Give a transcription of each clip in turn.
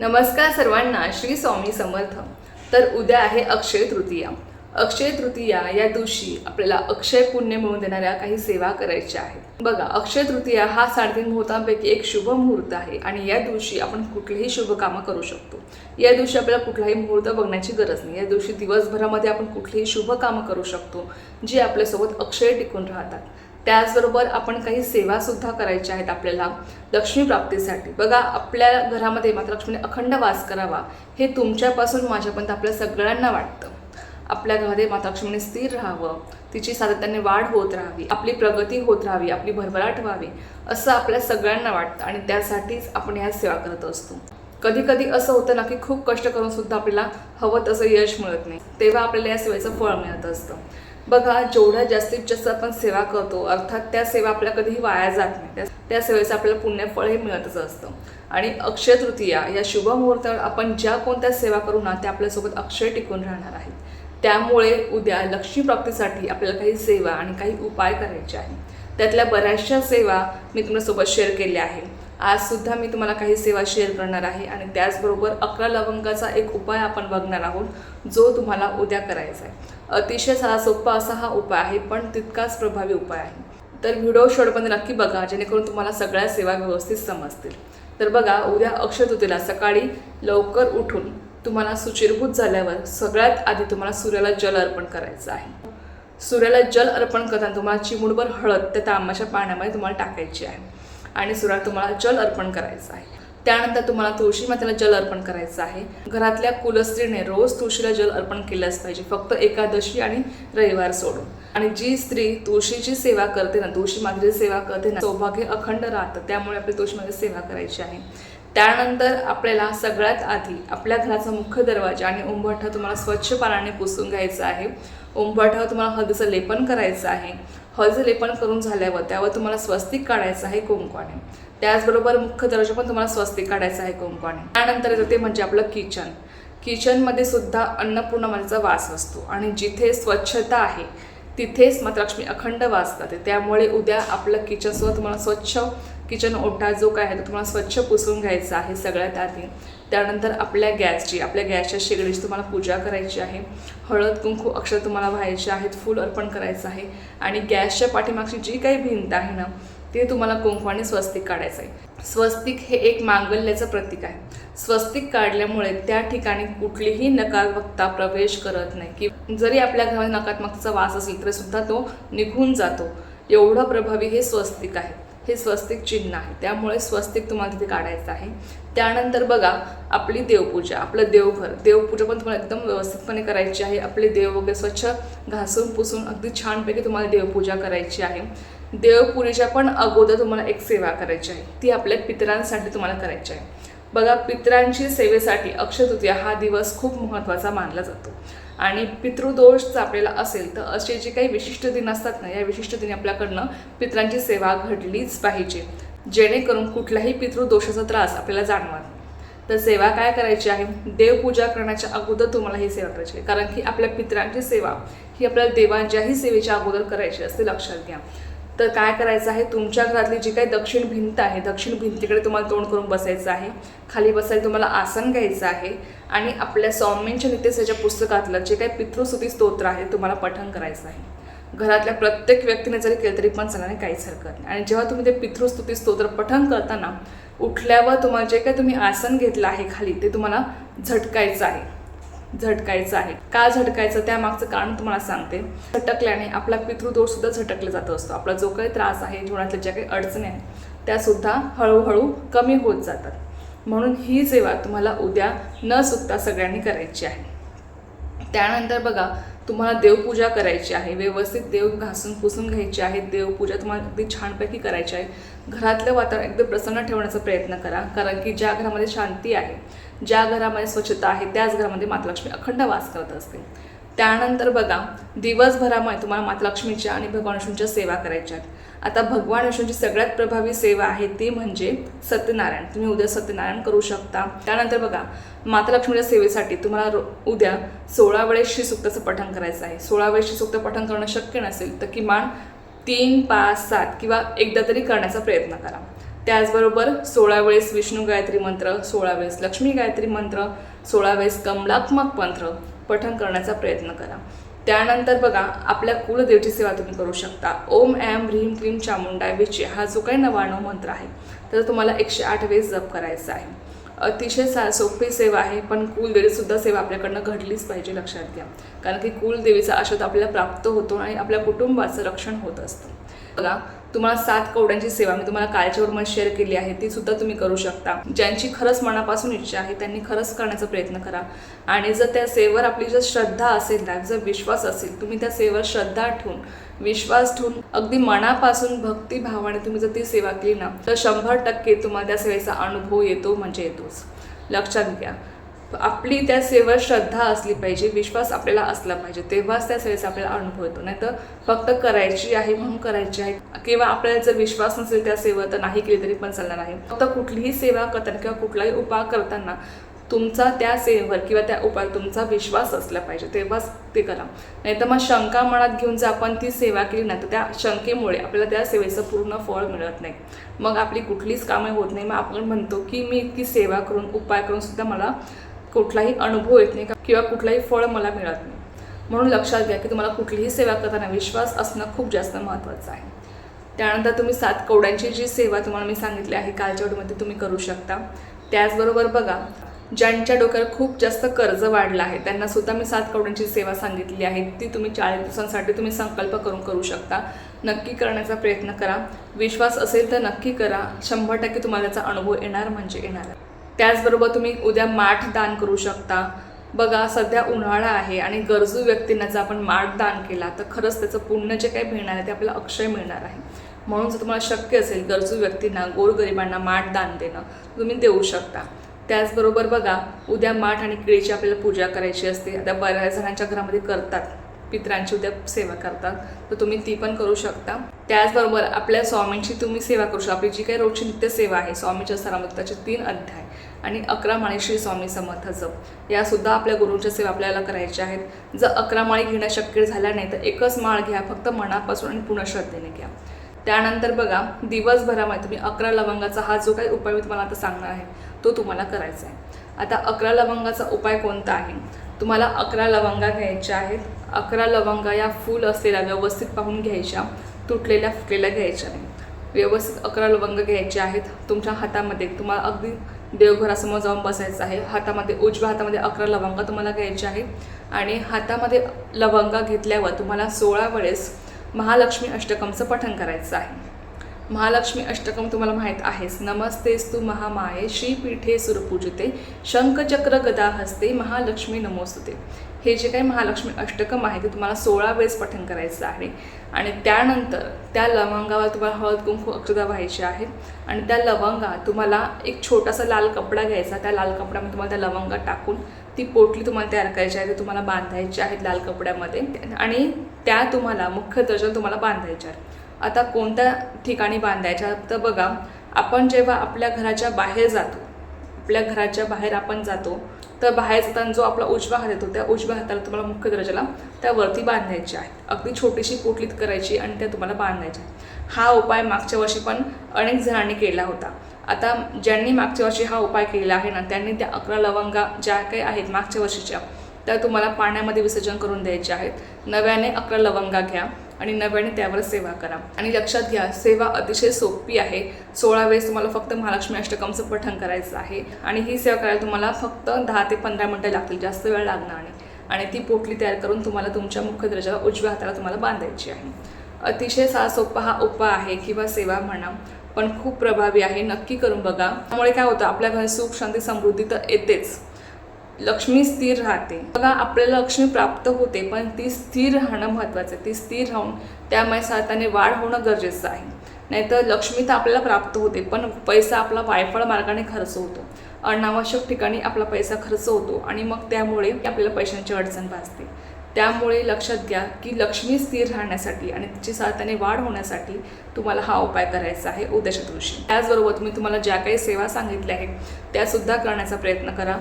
नमस्कार सर्वांना श्री स्वामी समर्थ. तर उद्या आहे अक्षय तृतीया. अक्षय तृतीया या दिवशी आपल्याला अक्षय पुण्य मिळवून देणाऱ्या काही सेवा करायच्या आहेत. बघा अक्षय तृतीया हा साडेतीन मुहूर्तांपैकी एक शुभ मुहूर्त आहे आणि या दिवशी आपण कुठलीही शुभ कामं करू शकतो. या दिवशी आपल्याला कुठलाही मुहूर्त बघण्याची गरज नाही. या दिवशी दिवसभरामध्ये आपण कुठलीही शुभ कामं करू शकतो जी आपल्यासोबत अक्षय टिकून राहतात. त्याचबरोबर आपण काही सेवा सुद्धा करायच्या आहेत आपल्याला लक्ष्मी प्राप्तीसाठी. बघा आपल्या घरामध्ये माता लक्ष्मीने अखंड वास करावा हे तुमच्यापासून माझ्यापर्यंत आपल्या सगळ्यांना वाटतं. आपल्या घरामध्ये माता लक्ष्मीने स्थिर राहावं तिची सातत्याने वाढ होत राहावी आपली प्रगती होत राहावी आपली भरभराट व्हावी असं आपल्या सगळ्यांना वाटतं आणि त्यासाठीच आपण ह्या सेवा करत असतो. कधी कधी असं होतं ना की खूप कष्ट करून सुद्धा आपल्याला हवं तसं यश मिळत नाही. तेव्हा आपल्याला या सेवेचं फळ मिळत असतं. बघा जेवढ्या जास्तीत जास्त आपण सेवा करतो अर्थात त्या सेवा आपल्या कधीही वाया जात नाही. त्या त्या सेवेचं आपल्याला पुण्यफळ हे मिळतच असतं. आणि अक्षय तृतीया या शुभ मुहूर्तावर आपण ज्या कोणत्या सेवा करू ना त्या आपल्यासोबत अक्षय टिकून राहणार आहेत. त्यामुळे उद्या लक्ष्मी प्राप्तीसाठी आपल्याला काही सेवा आणि काही उपाय करायचे आहे त्यातल्या बऱ्याचशा सेवा मी तुमच्यासोबत शेअर केल्या आहे आज सुद्धा मी तुम्हाला काही सेवा शेअर करणार आहे आणि त्याचबरोबर अकरा लवंगाचा एक उपाय आपण बघणार आहोत जो तुम्हाला उद्या करायचा आहे. अतिशय साधा सोपा असा हा उपाय आहे पण तितकाच प्रभावी उपाय आहे. तर व्हिडिओ शेवटपर्यंत नक्की बघा जेणेकरून तुम्हाला सगळ्या सेवा व्यवस्थित समजतील. तर बघा उद्या अक्षतृतीला सकाळी लवकर उठून तुम्हाला सुचिरभूत झाल्यावर सगळ्यात आधी तुम्हाला सूर्याला जल अर्पण करायचं आहे. सूर्याला जल अर्पण करताना तुम्हाला चिमुडभर हळद त्या तांबाच्या पाण्यामध्ये तुम्हाला टाकायची आहे. आणि सूर्याला तुम्हाला जल अर्पण करायचं आहे. त्यानंतर तुम्हाला तुळशी मातेला जल अर्पण करायचं आहे. घरातल्या कुलस्त्रीने रोज तुळशीला जल अर्पण केलंच पाहिजे. फक्त एकादशी आणि रविवार सोडून. आणि जी स्त्री तुळशीची सेवा करते ना तुळशी मातेची सेवा करते ना सौभाग्य अखंड राहतं. त्यामुळे आपली तुळशी मातेची सेवा करायची आहे. त्यानंतर आपल्याला सगळ्यात आधी आपल्या घराचा मुख्य दरवाजा आणि उंबरठा तुम्हाला स्वच्छ पाण्याने पुसून घ्यायचा आहे. उंबरठ्यावर तुम्हाला हळदीचं लेपन करायचं आहे. हळदीचं करून झाल्यावर त्यावर तुम्हाला स्वस्तिक काढायचं आहे कुंकवाने. त्याचबरोबर मुख्य दर्जा पण तुम्हाला स्वस्तिक काढायचं आहे कुंकवाने. त्यानंतर येतं ते म्हणजे आपलं किचन. किचनमध्ये सुद्धा अन्नपूर्णा वास असतो आणि जिथे स्वच्छता आहे तिथेच माता लक्ष्मी अखंड वास जाते त्यामुळे उद्या आपलं किचनसुद्धा तुम्हाला स्वच्छ किचन ओटा जो काय आहे तो तुम्हाला स्वच्छ पुसून घ्यायचा आहे सगळ्यात आधी. त्यानंतर आपल्या गॅसची आपल्या गॅसच्या शेगडीची तुम्हाला पूजा करायची आहे. हळद कुंकू अक्षर तुम्हाला व्हायचे आहेत फूल अर्पण करायचं आहे. आणि गॅसच्या पाठीमागची जी काही भिंत आहे ना ते तुम्हाला कुंकवाने स्वस्तिक काढायचं आहे. स्वस्तिक हे एक मांगल्याचं प्रतीक आहे. स्वस्तिक काढल्यामुळे त्या ठिकाणी कुठलीही नकारात्मकता प्रवेश करत नाही. की जरी आपल्या घरामध्ये नकारात्मकचा वास असेल तरी सुद्धा तो निघून जातो. एवढं प्रभावी हे स्वस्तिक आहे. हे स्वस्तिक चिन्ह आहे. त्यामुळे स्वस्तिक तुम्हाला तिथे काढायचं आहे. त्यानंतर बघा आपली देवपूजा आपलं देवघर. देवपूजा पण तुम्हाला एकदम व्यवस्थितपणे करायची आहे. आपले देव वगैरे स्वच्छ घासून पुसून अगदी छानपैकी तुम्हाला देवपूजा करायची आहे. देवपूजेच्या पण अगोदर तुम्हाला एक सेवा करायची आहे. ती आपल्या पितरांसाठी तुम्हाला करायची आहे. बघा पितरांची सेवेसाठी अक्षयतृतीया हा दिवस खूप महत्त्वाचा मानला जातो. आणि पितृदोष जर आपल्याला असेल तर असे जे काही विशिष्ट दिन असतात ना या विशिष्ट दिनी आपल्याकडनं पितरांची सेवा घडलीच पाहिजे. जेणेकरून कुठल्याही पितृदोषाचा त्रास आपल्याला जाणवत तर सेवा काय करायची आहे? देवपूजा करण्याच्या अगोदर तुम्हाला ही सेवा करायची आहे. कारण की आपल्या पितरांची सेवा ही आपल्याला देवांच्याही सेवेच्या अगोदर करायची असते लक्षात घ्या. तर काय करायचं आहे? तुमच्या घरातली जी काही दक्षिण भिंत आहे दक्षिण भिंतीकडे तुम्हाला तोंड करून बसायचं आहे. खाली बसायला तुम्हाला आसन घ्यायचं आहे आणि आपल्या सौम्यांच्या नित्यसेच्या पुस्तकातलं जे काही पितृसुती स्तोत्र आहे तुम्हाला पठण करायचं आहे. घरातल्या प्रत्येक व्यक्तीने जरी केलं तरी पण चालणार काहीच हरकत नाही. आणि जेव्हा तुम्ही ते पितृस्तुती स्तोत्र पठन करताना उठल्यावर तुम्हाला जे काही तुम्ही आसन घेतलं आहे खाली ते तुम्हाला झटकायचं आहे. झटकायचं आहे. का झटकायचं? त्यामागचं कारण तुम्हाला सांगते. झटकल्याने आपला पितृदोष सुद्धा झटकला जात असतो. आपला जो काही त्रास आहे जीवनातल्या ज्या काही अडचणी आहेत त्या सुद्धा हळूहळू कमी होत जातात. म्हणून ही सेवा तुम्हाला उद्या न चुकता सगळ्यांनी करायची आहे. त्यानंतर बघा तुम्हाला देवपूजा करायची आहे. व्यवस्थित देव घासून पुसून घ्यायची आहे. देवपूजा तुम्हाला अगदी छानपैकी करायची आहे. घरातलं वातावरण एकदम प्रसन्न ठेवण्याचा प्रयत्न करा. कारण की ज्या घरामध्ये शांती आहे ज्या घरामध्ये स्वच्छता आहे त्याच घरामध्ये मातलक्ष्मी अखंड वास करत असते. त्यानंतर बघा दिवसभरामध्ये तुम्हाला मातलक्ष्मीच्या आणि भगवान विष्णूंच्या सेवा करायच्या आहेत. आता भगवान विष्णूची सगळ्यात प्रभावी सेवा आहे ती म्हणजे सत्यनारायण. तुम्ही उद्या सत्यनारायण करू शकता. त्यानंतर बघा मातलक्ष्मीच्या सेवेसाठी तुम्हाला रो उद्या सोळा वेळेस श्रीसुक्ताचं पठण करायचं आहे. सोळा वेळेस श्रीसुक्त पठण करणं शक्य नसेल तर किमान तीन पाच सात किंवा एकदा तरी करण्याचा प्रयत्न करा. त्याचबरोबर सोळा वेळेस विष्णू गायत्री मंत्र सोळा वेळेस लक्ष्मी गायत्री मंत्र सोळा वेळेस कमलात्मक मंत्र पठन करण्याचा प्रयत्न करा. त्यानंतर बघा आपल्या कुलदेवची सेवा तुम्ही करू शकता. ओम ॲम ह्रीम क्लीम चामुंडा विचे हा जो काही नवाणव मंत्र आहे तर तुम्हाला एकशे आठ वेळेस जप करायचा आहे. अतिशय सा सोपी सेवा आहे पण कुलदेवीसुद्धा सेवा आपल्याकडनं घडलीच पाहिजे लक्षात घ्या. कारण की कुलदेवीचा आशीर्वाद आपल्याला प्राप्त होतो आणि आपल्या कुटुंबाचं रक्षण होत असतं. बघा तुम्हाला सात कवड्यांची सेवा मी तुम्हाला कालच्यावर शेअर केली आहे ती सुद्धा तुम्ही करू शकता. ज्यांची खरंच मनापासून इच्छा आहे त्यांनी खरंच करण्याचा प्रयत्न करा. आणि जर त्या सेवेवर आपली जर श्रद्धा असेल ना जर विश्वास असेल तुम्ही त्या सेवेवर श्रद्धा ठेवून विश्वास ठेवून अगदी मनापासून भक्तिभावाने तुम्ही जर ती सेवा केली ना तर शंभर टक्के तुम्हाला त्या सेवेचा अनुभव येतो म्हणजे येतोच. लक्षात घ्या. आपली त्या सेवा श्रद्धा असली पाहिजे विश्वास आपल्याला असला पाहिजे तेव्हाच त्या सेवेचा आपल्याला अनुभव येतो. नाही तर फक्त करायची आहे म्हणून करायची आहे किंवा आपल्याला जर विश्वास नसेल त्या सेवा तर नाही केली तरी पण चालणार आहे. फक्त कुठलीही सेवा करताना किंवा कुठलाही उपाय करताना तुमचा त्या सेवेवर किंवा त्या उपाय तुमचा विश्वास असला पाहिजे तेव्हाच ते करा. नाही तर मग शंका मनात घेऊन जर आपण ती सेवा केली नाही तर त्या शंकेमुळे आपल्याला त्या सेवेचं पूर्ण फळ मिळत नाही. मग आपली कुठलीच कामे होत नाही. मग आपण म्हणतो की मी इतकी सेवा करून उपाय करून सुद्धा मला कुठलाही अनुभव येत नाही किंवा कुठलाही फळ मला मिळत नाही. म्हणून लक्षात घ्या की तुम्हाला कुठलीही सेवा करताना विश्वास असणं खूप जास्त महत्त्वाचं आहे. त्यानंतर तुम्ही सात कवड्यांची जी सेवा तुम्हाला मी सांगितली आहे कालच्या ओढीमध्ये तुम्ही करू शकता. त्याचबरोबर बघा ज्यांच्या डोक्यावर खूप जास्त कर्ज वाढलं आहे त्यांना सुद्धा मी सात कवड्यांची सेवा सांगितली आहे. ती तुम्ही चाळीस दिवसांसाठी तुम्ही संकल्प करून करू शकता. नक्की करण्याचा प्रयत्न करा. विश्वास असेल तर नक्की करा. शंभर टक्के तुम्हाला त्याचा अनुभव येणार म्हणजे येणार आहे. त्याचबरोबर तुम्ही उद्या माठ दान करू शकता. बघा सध्या उन्हाळा आहे आणि गरजू व्यक्तींना जर आपण माठ दान केला तर खरंच त्याचं पुण्य जे काही मिळणार आहे ते आपल्याला अक्षय मिळणार आहे. म्हणून जर तुम्हाला शक्य असेल गरजू व्यक्तींना गोरगरिबांना माठ दान देणं तुम्ही देऊ शकता. त्याचबरोबर बघा उद्या माठ आणि केळीची आपल्याला पूजा करायची असते. आता बऱ्याच जणांच्या घरामध्ये करतात. पित्रांची उद्या सेवा करतात. तर तुम्ही ती पण करू शकता. त्याचबरोबर आपल्या स्वामींची तुम्ही सेवा करू शकता. आपली जी काही रोजची नित्य सेवा आहे स्वामीच्या सरामध्ये त्याचे तीन अध्याय. आणि अकरा माळी श्री स्वामी समर्थ जप. यासुद्धा आपल्या गुरूंच्या सेवा आपल्याला करायच्या आहेत. जर अकरा माळी घेणं शक्य झालं नाही तर एकच माळ घ्या फक्त मनापासून आणि पुन्हा श्रद्धेने घ्या. त्यानंतर बघा दिवसभरामध्ये तुम्ही अकरा लवंगाचा हा जो काही उपाय मी तुम्हाला आता सांगणार आहे तो तुम्हाला करायचा आहे. आता अकरा लवंगाचा उपाय कोणता आहे? तुम्हाला अकरा लवंगा घ्यायच्या आहेत. अकरा लवंगा या फुल असलेल्या व्यवस्थित पाहून घ्यायच्या. तुटलेल्या फुटलेल्या घ्यायच्या नाही. व्यवस्थित अकरा लवंग घ्यायचे आहेत. तुमच्या हातामध्ये तुम्हाला अगदी देवघरासमोर जाऊन बसायचं आहे. हातामध्ये उजव्या हातामध्ये अकरा लवंगा तुम्हाला घ्यायचे आहे. आणि हातामध्ये लवंगा घेतल्यावर तुम्हाला सोळा वेळेस महालक्ष्मी अष्टकमचं पठण करायचं आहे. महालक्ष्मी अष्टकम तुम्हाला माहीत आहेच. तू महामाये श्रीपीठे सुरपूजिते शंखचक्र गदा हस्ते महालक्ष्मी नमोस्तुते. हे जे काही महालक्ष्मी अष्टकम आहे ते तुम्हाला सोळा वेळेस पठण करायचं आहे. आणि त्यानंतर त्या लवंगावर तुम्हाला हळद कुंकू अक्षदा व्हायची आहेत आणि त्या लवंगा तुम्हाला एक छोटासा लाल कपडा घ्यायचा त्या लाल कपड्यामध्ये तुम्हाला त्या लवंगा टाकून ती पोटली तुम्हाला तयार करायची आहे. ते तुम्हाला बांधायची आहेत लाल कपड्यामध्ये. आणि त्या तुम्हाला मुख्य दर्शन तुम्हाला बांधायच्या आहेत. आता कोणत्या ठिकाणी बांधायच्या तर बघा आपण जेव्हा आपल्या घराच्या बाहेर जातो आपल्या घराच्या बाहेर आपण जातो तर बाहेर जाताना जो आपला उजवा हात येतो त्या उजव्या हाताला तुम्हाला मुख्य दर्जाला त्यावरती बांधायचे आहेत. अगदी छोटीशी पोटलीत करायची आणि त्या तुम्हाला बांधायच्या हा उपाय मागच्या वर्षी पण अनेक जणांनी केला होता. आता ज्यांनी मागच्या वर्षी हा उपाय केलेला आहे ना त्यांनी त्या अकरा लवंगा ज्या काही आहेत मागच्या वर्षीच्या त्या तुम्हाला पाण्यामध्ये विसर्जन करून द्यायच्या आहेत. नव्याने अकरा लवंगा घ्या. आणि नव्याने त्यावर सेवा करा. आणि लक्षात घ्या सेवा अतिशय सोपी आहे. सोळा वेळेस तुम्हाला फक्त महालक्ष्मी अष्टकमचं पठण करायचं आहे. आणि ही सेवा करायला तुम्हाला फक्त दहा ते पंधरा मिनटं लागतील जास्त वेळ लागणार नाही. आणि ती पोटली तयार करून तुम्हाला तुमच्या मुख्य दर्जाला उजव्या हाताला तुम्हाला बांधायची आहे. अतिशय सा सोपा हा उपाय आहे किंवा सेवा म्हणा पण खूप प्रभावी आहे. नक्की करून बघा. त्यामुळे काय होतं आपल्या घरी सुख शांती समृद्धी तर येतेच. लक्ष्मी स्थिर राहते. बघा आपल्याला लक्ष्मी प्राप्त होते पण ती स्थिर राहणं महत्त्वाचं आहे. ती स्थिर राहून त्यामुळे साताने वाढ होणं गरजेचं आहे. नाहीतर लक्ष्मी तर आपल्याला प्राप्त होते पण पैसा आपला वायफळ मार्गाने खर्च होतो. अनावश्यक ठिकाणी आपला पैसा खर्च होतो आणि मग त्यामुळे आपल्याला पैशांची अडचण भासते. त्यामुळे लक्षात घ्या की लक्ष्मी स्थिर राहण्यासाठी आणि तिची सातने वाढ होण्यासाठी तुम्हाला हा उपाय करायचा आहे उद्याच्या दिवशी त्याचबरोबर तुम्ही तुम्हाला ज्या काही सेवा सांगितल्या आहेत त्यासुद्धा करण्याचा प्रयत्न करा.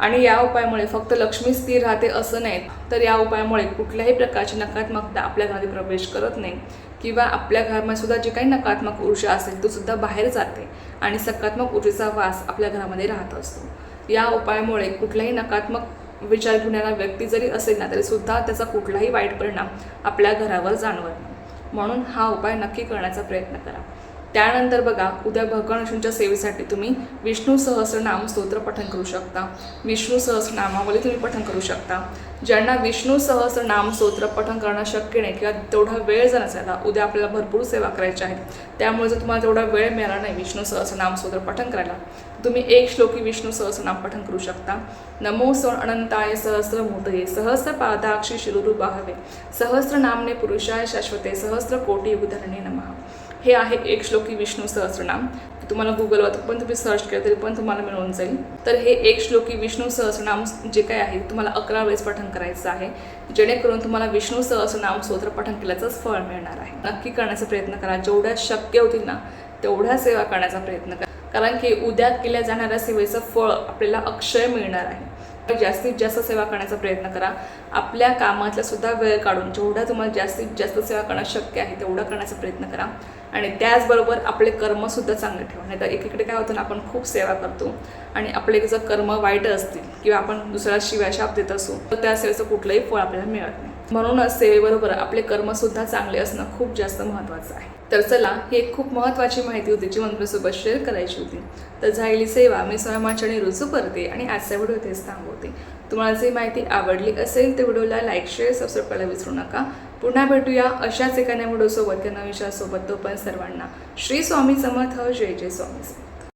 आणि या उपायामुळे फक्त लक्ष्मी स्थिर राहते असं नाही तर या उपायामुळे कुठल्याही प्रकारची नकारात्मकता आपल्या घरात प्रवेश करत नाही. किंवा आपल्या घरामध्ये सुद्धा जी काही नकारात्मक ऊर्जा असेल तो सुद्धा बाहेर जाते आणि सकारात्मक ऊर्जेचा वास आपल्या घरामध्ये राहत असतो. या उपायामुळे कुठलाही नकारात्मक विचार घेणारा व्यक्ती जरी असेल ना तरी सुद्धा त्याचा कुठलाही वाईट परिणाम आपल्या घरावर जाणवत नाही. म्हणून हा उपाय नक्की करण्याचा प्रयत्न करा. त्यानंतर बघा उद्या भगवान सेवेसाठी तुम्ही विष्णू सहस्रनाम स्तोत्र पठण करू शकता. विष्णू सहस्रनामावली तुम्ही पठण करू शकता. ज्यांना विष्णू सहस्रनाम स्तोत्र पठण करणं शक्य नाही किंवा तेवढा वेळ जर नसायला उद्या आपल्याला भरपूर सेवा करायच्या आहेत त्यामुळे जर तुम्हाला तेवढा वेळ मिळाला नाही विष्णू सहस्रनाम स्तोत्र पठण करायला तुम्ही एक श्लोकी विष्णू सहस्रनाम पठण करू शकता. नमो सण अनंताय सहस्र मोदये सहस्र पादाक्षी शिरुरू बाहवे सहस्र नामने पुरुषाय शाश्वते सहस्र कोटी उदाहरणे नमः. हे आहे एक श्लोकी विष्णू सहस्रनाम. तुम्हाला गुगलवर पण तुम्ही सर्च केलं तरी पण तुम्हाला मिळून जाईल. तर हे एक श्लोकी विष्णू सहस्रनाम जे काय आहे तुम्हाला अकरा वेळेस पठण करायचं आहे. जेणेकरून तुम्हाला विष्णू सहस्रनाम स्तोत्र पठण केल्याचंच फळ मिळणार आहे. नक्की करण्याचा प्रयत्न करा. जेवढ्या शक्य होतील ना तेवढ्या सेवा करण्याचा प्रयत्न करा. कारण की उद्या केल्या जाणाऱ्या सेवेचं फळ आपल्याला अक्षय मिळणार आहे. जास्तीत जास्त सेवा करण्याचा प्रयत्न करा. आपल्या कामातला सुद्धा वेळ काढून जेवढा तुम्हाला जास्तीत जास्त सेवा करणं शक्य आहे तेवढा करण्याचा प्रयत्न करा. आणि त्याचबरोबर आपले कर्मसुद्धा चांगले ठेवा. नाही तर एकीकडे काय होतं ना आपण खूप सेवा करतो आणि आपले जर कर्म वाईट असतील किंवा आपण दुसऱ्या शिवाय शाप देत असू तर त्या सेवेचं कुठलंही फळ आपल्याला मिळत नाही. म्हणूनच सेवेबरोबर आपले कर्मसुद्धा चांगले असणं खूप जास्त महत्त्वाचं आहे. तर चला ही एक खूप महत्त्वाची माहिती होती जी मंत्र्यासोबत शेअर करायची होती. तर झालेली सेवा मी स्वयंमाचणी रुजू करते आणि आजचा व्हिडिओ तेच थांबवते. तुम्हाला जी माहिती आवडली असेल ते व्हिडिओला लाईक शेअर सबस्क्राईब करायला विसरू नका. पुन्हा भेटूया अशाच एका नव्या व्हिडिओसोबत किंवा नवीन तो पण सर्वांना श्री स्वामी समर्थ. जय जय स्वामी समर्थ.